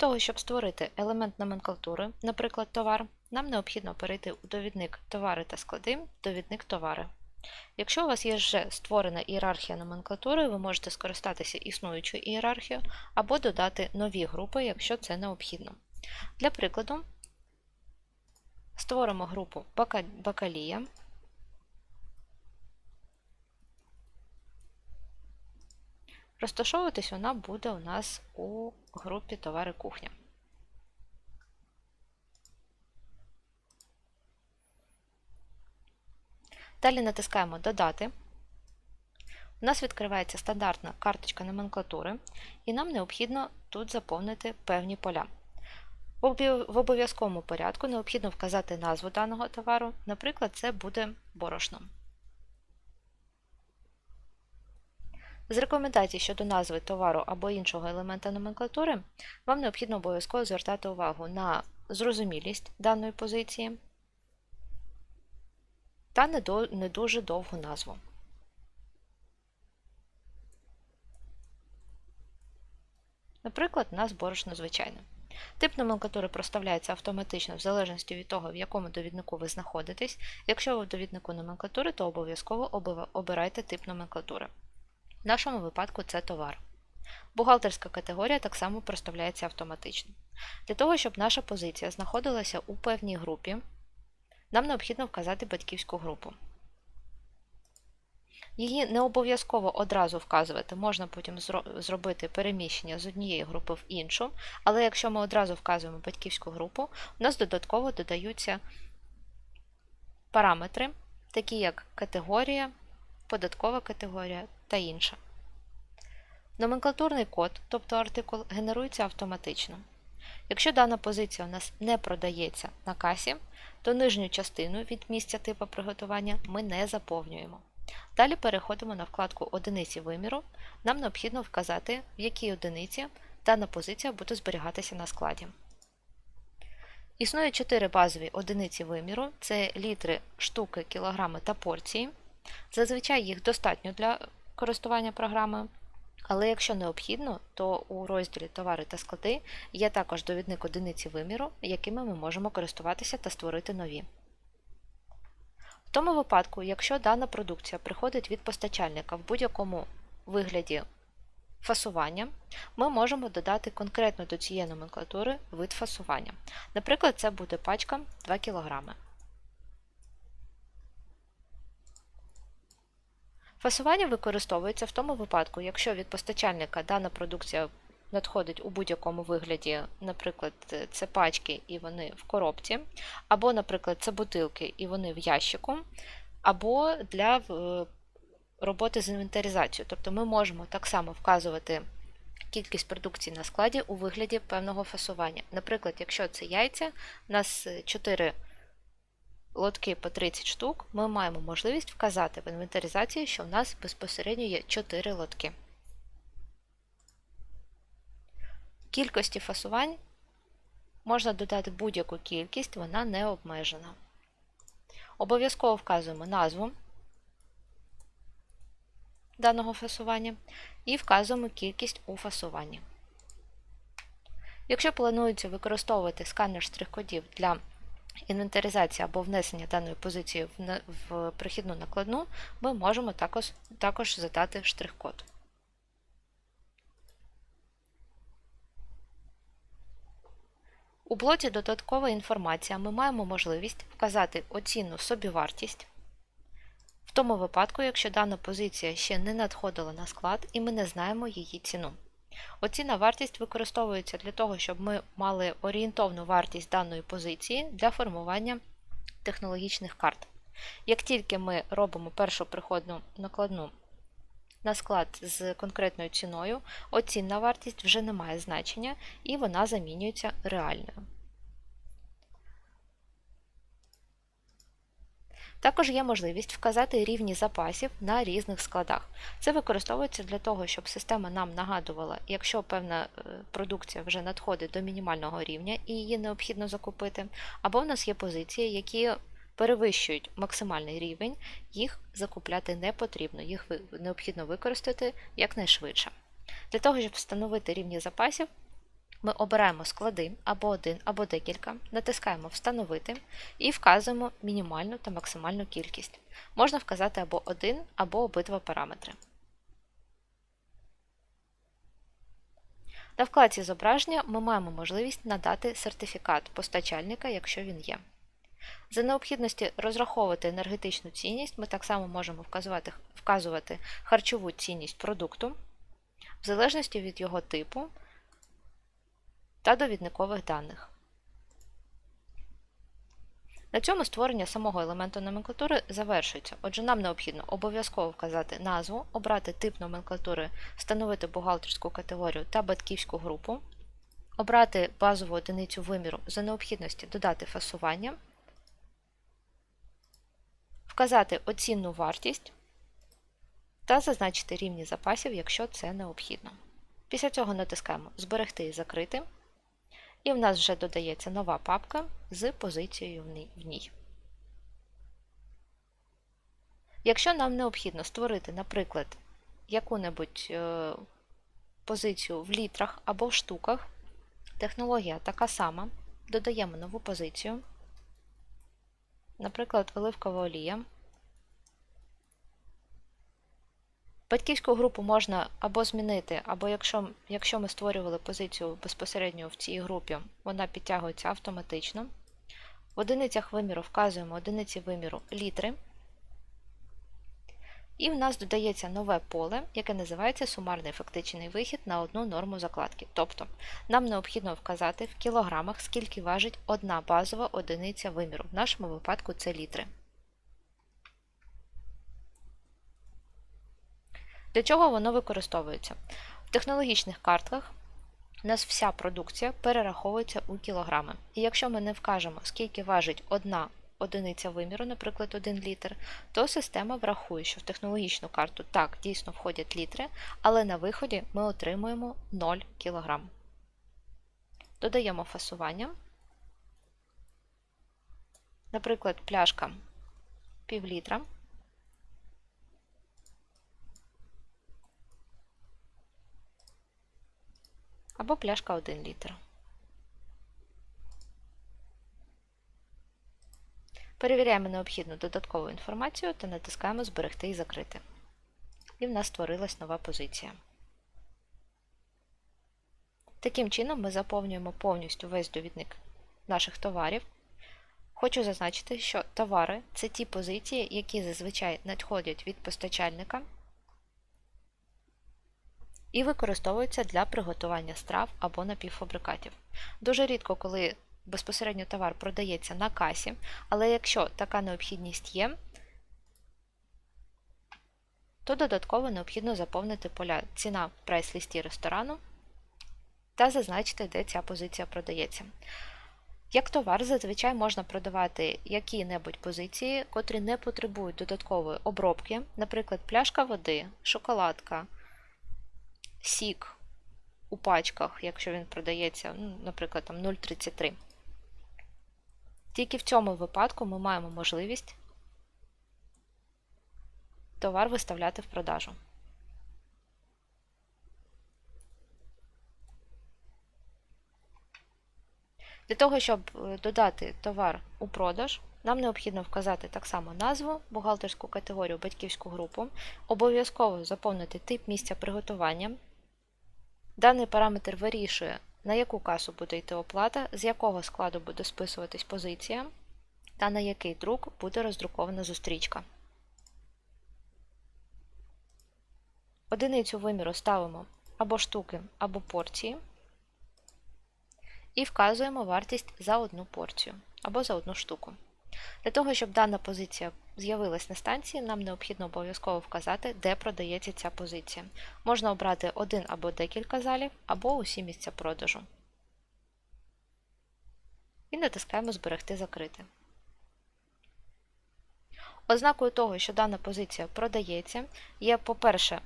того, щоб створити елемент номенклатури, наприклад, товар, нам необхідно перейти у довідник товари та склади, довідник товари. Якщо у вас є вже створена ієрархія номенклатури, ви можете скористатися існуючою ієрархією або додати нові групи, якщо це необхідно. Для прикладу, створимо групу бакалія. Розташовуватись вона буде у нас у групі товари кухня. Далі натискаємо Додати. У нас відкривається стандартна карточка номенклатури, і нам необхідно тут заповнити певні поля. В обов'язковому порядку необхідно вказати назву даного товару, наприклад, це буде борошно. З рекомендацій щодо назви товару або іншого елемента номенклатури вам необхідно обов'язково звертати увагу на зрозумілість даної позиції та не, дуже довгу назву. Наприклад, у нас борошно звичайне. Тип номенклатури проставляється автоматично в залежності від того, в якому довіднику ви знаходитесь. Якщо ви в довіднику номенклатури, то обов'язково обирайте тип номенклатури. В нашому випадку це товар. Бухгалтерська категорія так само проставляється автоматично. Для того, щоб наша позиція знаходилася у певній групі, нам необхідно вказати батьківську групу. Її не обов'язково одразу вказувати, можна потім зробити переміщення з однієї групи в іншу, але якщо ми одразу вказуємо батьківську групу, у нас додатково додаються параметри, такі як категорія, податкова категорія та інше. Номенклатурний код, тобто артикул, генерується автоматично. Якщо дана позиція у нас не продається на касі, то нижню частину від місця типу приготування ми не заповнюємо. Далі переходимо на вкладку Одиниці виміру. Нам необхідно вказати, в якій одиниці дана позиція буде зберігатися на складі. Існує 4 базові одиниці виміру: це літри, штуки, кілограми та порції. Зазвичай їх достатньо для користування програмою. Але якщо необхідно, то у розділі Товари та склади є також довідник одиниці виміру, якими ми можемо користуватися та створити нові. В тому випадку, якщо дана продукція приходить від постачальника в будь-якому вигляді фасування, ми можемо додати конкретно до цієї номенклатури вид фасування. Наприклад, це буде пачка 2 кг. Фасування використовується в тому випадку, якщо від постачальника дана продукція надходить у будь-якому вигляді, наприклад, це пачки і вони в коробці, або, наприклад, це бутилки і вони в ящику, або для е, роботи з інвентаризацією. Тобто ми можемо так само вказувати кількість продукції на складі у вигляді певного фасування. Наприклад, якщо це яйця, у нас 4 лотки по 30 штук, ми маємо можливість вказати в інвентаризації, що в нас безпосередньо є 4 лотки. Кількості фасувань можна додати будь-яку кількість, вона не обмежена. Обов'язково вказуємо назву даного фасування і вказуємо кількість у фасуванні. Якщо планується використовувати сканер штрих-кодів для інвентаризації або внесення даної позиції в, прихідну накладну, ми можемо також, також задати штрих-код. У блоці Додаткова інформація ми маємо можливість вказати оцінну собівартість. В тому випадку, якщо дана позиція ще не надходила на склад і ми не знаємо її ціну. Оцінна вартість використовується для того, щоб ми мали орієнтовну вартість даної позиції для формування технологічних карт. Як тільки ми робимо першу приходну накладну на склад з конкретною ціною, оцінна вартість вже не має значення і вона замінюється реальною. Також є можливість вказати рівні запасів на різних складах. Це використовується для того, щоб система нам нагадувала, якщо певна е, продукція вже надходить до мінімального рівня і її необхідно закупити, або в нас є позиції, які перевищують максимальний рівень, їх закупляти не потрібно, їх необхідно використати якнайшвидше. Для того, щоб встановити рівні запасів, Ми обираємо склади або один, або декілька, натискаємо Встановити і вказуємо мінімальну та максимальну кількість. Можна вказати або один, або обидва параметри. На вкладці зображення ми маємо можливість надати сертифікат постачальника, якщо він є. За необхідності розраховувати енергетичну цінність, ми так само можемо вказувати, вказувати харчову цінність продукту, в залежності від його типу та довідникових даних. На цьому створення самого елементу номенклатури завершується, отже, нам необхідно обов'язково вказати назву, обрати тип номенклатури, встановити бухгалтерську категорію та батьківську групу, обрати базову одиницю виміру за необхідності додати фасування, вказати оцінну вартість та зазначити рівні запасів, якщо це необхідно. Після цього натискаємо Зберегти і закрити. І в нас вже додається нова папка з позицією в ній. Якщо нам необхідно створити, наприклад, яку-небудь е, позицію в літрах або в штуках, технологія така сама, додаємо нову позицію, наприклад, оливкова олія. Батьківську групу можна або змінити, або якщо якщо ми створювали позицію безпосередньо в цій групі, вона підтягується автоматично. В одиницях виміру вказуємо одиниці виміру літри. І в нас додається нове поле, яке називається сумарний фактичний вихід на одну норму закладки. Тобто нам необхідно вказати в кілограмах, скільки важить одна базова одиниця виміру. В нашому випадку це літри. Для чого воно використовується? В технологічних картках у нас вся продукція перераховується у кілограми. І якщо ми не вкажемо, скільки важить одна одиниця виміру, наприклад, 1 літр, то система врахує, що в технологічну карту так, дійсно входять літри, але на виході ми отримуємо 0 кг. Додаємо фасування. Наприклад, пляшка пів літра. Або пляшка 1 літр. Перевіряємо необхідну додаткову інформацію та натискаємо Зберегти і закрити. І в нас створилась нова позиція. Таким чином ми заповнюємо повністю весь довідник наших товарів. Хочу зазначити, що товари це ті позиції, які зазвичай надходять від постачальника і використовуються для приготування страв або напівфабрикатів. Дуже рідко, коли безпосередньо товар продається на касі, але якщо така необхідність є, то додатково необхідно заповнити поля ціна в прайс-лісті ресторану та зазначити, де ця позиція продається. Як товар зазвичай можна продавати які-небудь позиції, котрі не потребують додаткової обробки, наприклад, пляшка води, шоколадка сік у пачках, якщо він продається, ну, наприклад, там 0,33. Тільки в цьому випадку ми маємо можливість товар виставляти в продажу. Для того, щоб е, додати товар у продаж, нам необхідно вказати так само назву, бухгалтерську категорію, батьківську групу, обов'язково заповнити тип місця приготування. Даний параметр вирішує, на яку касу буде йти оплата, з якого складу буде списуватись позиція, та на який друк буде роздрукована зустрічка. Одиницю виміру ставимо або штуки, або порції і вказуємо вартість за одну порцію або за одну штуку. Для того, щоб дана позиція з'явилась на станції, нам необхідно обов'язково вказати, де продається ця позиція. Можна обрати один або декілька залів, або усі місця продажу. І натискаємо Зберегти закрити. Ознакою того, що дана позиція продається, є, по-перше,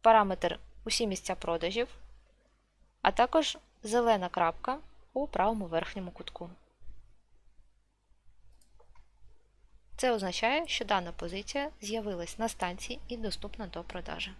параметр усі місця продажів, а також зелена крапка у правому верхньому кутку. Це означає, що дана позиція з'явилась на станції і доступна до продажі.